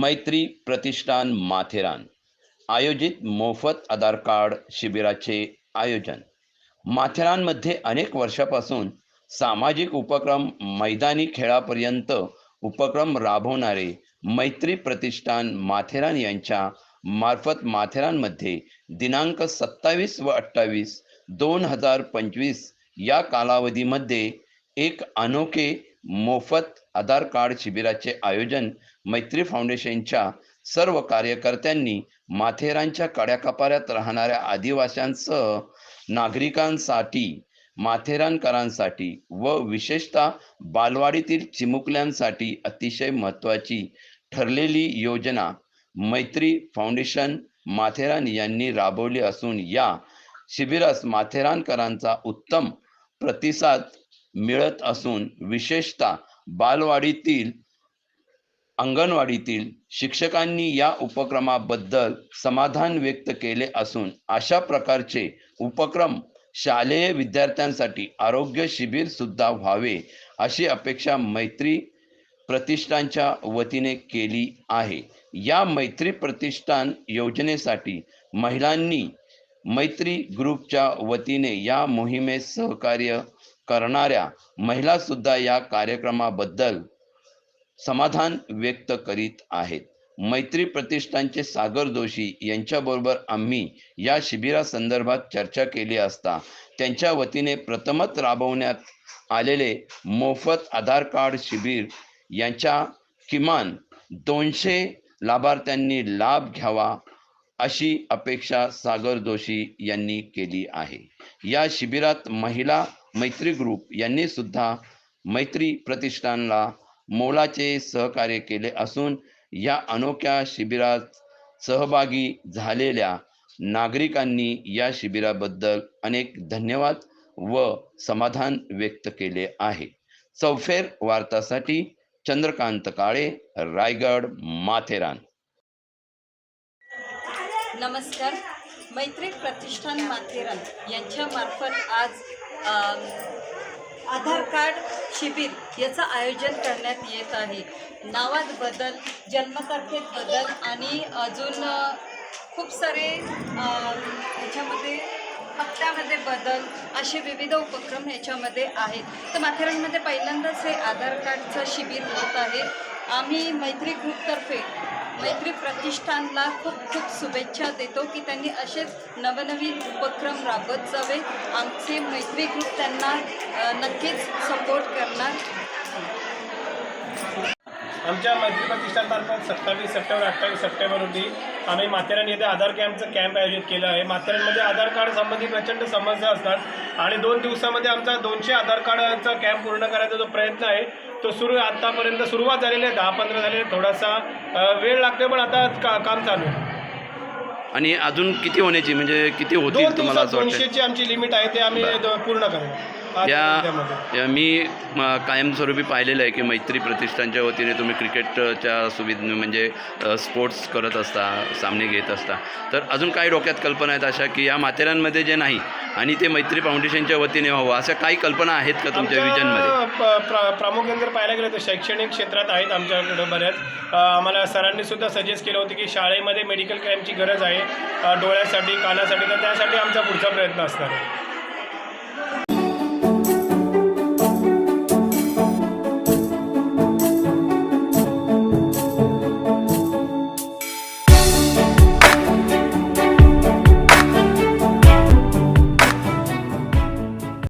मैत्री प्रतिष्ठान माथेरान. आयोजित मोफत आधार कार्ड शिबिराचे आयोजन. माथेरानमध्ये अनेक वर्षापासून सामाजिक उपक्रम मैदानी खेळापर्यंत उपक्रम राबवणारे मैत्री प्रतिष्ठान माथेरान यांच्या मार्फत माथेरानमध्ये दिनांक सत्तावीस व अठ्ठावीस दोन हजार पंचवीस या कालावधीमध्ये एक अनोखे मोफत आधार कार्ड शिबिराचे आयोजन मैत्री फाउंडेशनच्या सर्व कार्यकर्त्यांनी माथेरानच्या कड्याकपाऱ्यात राहणाऱ्या आदिवासींसह नागरिकांसाठी माथेरानकरांसाठी व विशेषतः बालवाडीतील चिमुकल्यांसाठी अतिशय महत्त्वाची ठरलेली योजना मैत्री फाउंडेशन माथेरान यांनी राबवली असून या शिबिरास माथेरानकरांचा उत्तम प्रतिसाद मिळत असून विशेषतः बालवाडीतील अंगणवाडीतील शिक्षकांनी या उपक्रमाबद्दल समाधान व्यक्त केले असून अशा प्रकारचे उपक्रम शालेय विद्यार्थ्यांसाठी आरोग्य शिबिर सुद्धा व्हावे अशी अपेक्षा मैत्री प्रतिष्ठानच्या वतीने केली आहे. या मैत्री प्रतिष्ठान योजनेसाठी महिलांनी मैत्री ग्रुपच्या वतीने या मोहिमेस सहकार्य करणाऱ्या महिला सुद्धा या कार्यक्रमाबद्दल समाधान व्यक्त करीत आहेत. मैत्री प्रतिष्ठानचे सागर जोशी यांच्याबरोबर आम्ही या शिबिरासंदर्भात चर्चा केली असता त्यांच्या वतीने प्रथमच राबवण्यात आलेले मोफत आधार कार्ड शिबिर यांच्या किमान दोनशे लाभार्थ्यांनी लाभ घ्यावा अशी अपेक्षा सागर जोशी यांनी केली आहे. या शिबिरात महिला मैत्री ग्रुप यांनी सुद्धा मैत्री प्रतिष्ठानला मोलाचे सहकार्य केले असून या अनोख्या शिबिरात सहभागी झालेल्या नागरिकांनी या शिबिराबद्दल अनेक धन्यवाद व समाधान व्यक्त केले आहे. चौफेर वार्तासाठी चंद्रकांत काळे रायगड माथेरान. नमस्कार. मैत्री प्रतिष्ठान माथेरान यांच्यामार्फत आज आधार कार्ड शिबिर याचं आयोजन करण्यात येत आहे. नावात बदल जन्मतारखेत बदल आणि अजून खूप सारे याच्यामध्ये हप्त्यामध्ये बदल असे विविध उपक्रम याच्यामध्ये आहेत. तर माथेरानमध्ये पहिल्यांदाच हे आधार कार्डचं शिबिर होत आहे. आम्ही मैत्री ग्रुपतर्फे मैत्री प्रतिष्ठानला खूप खूप शुभेच्छा देतो की त्यांनी असेच नवनवीन उपक्रम राबवत जावे. आमचे मैत्री ग्रुप त्यांना नक्कीच सपोर्ट करणार. आमच्या मैत्री प्रतिष्ठानमार्फत सत्तावीस सप्टेंबर अठ्ठावीस सप्टेंबर रोजी आम्ही माथेरान येथे आधार कॅम्पचं कॅम्प आयोजित केलं आहे. माथेरानमध्ये आधार कार्ड संबंधी प्रचंड समस्या असतात आणि दोन दिवसामध्ये आमचा दोनशे आधार कार्डचा कॅम्प पूर्ण करायचा जो प्रयत्न आहे तो सुरू आत्तापर्यंत सुरुवात झालेली आहे दहा पंधरा झालेले थोडासा वेळ लागतो पण आता का काम चालू आहे आणि अजून किती होण्याची म्हणजे किती दोन होतील तुम्हाला दिवसात असं वाटतं दोनशेची आमची लिमिट आहे ते आम्ही. द- पूर्ण करू आज या. या मी म, कायमस्वरूपी पाहिलेलं आहे की मैत्री प्रतिष्ठानच्या वतीने तुम्ही क्रिकेटच्या सुविध म्हणजे अ, स्पोर्ट्स करत असता सामने घेत असता तर अजून काही डोक्यात कल्पना आहेत अशा की या माथेरानमध्ये जे नाही आणि ते मैत्री फाउंडेशनच्या वतीने व्हावं. अशा काही कल्पना आहेत का तुमच्या विजनमध्ये? प्रा- प्रामुख्याने जर पाहायला गेलं तर शैक्षणिक क्षेत्रात आहेत आमच्याकडे बऱ्याच. आम्हाला सरांनी सुद्धा सजेस्ट केलं होतं की शाळेमध्ये मेडिकल कॅम्पची गरज आहे. डोळ्यासाठी कानासाठी तर त्यासाठी आमचा पुढचा प्रयत्न असणार आहे.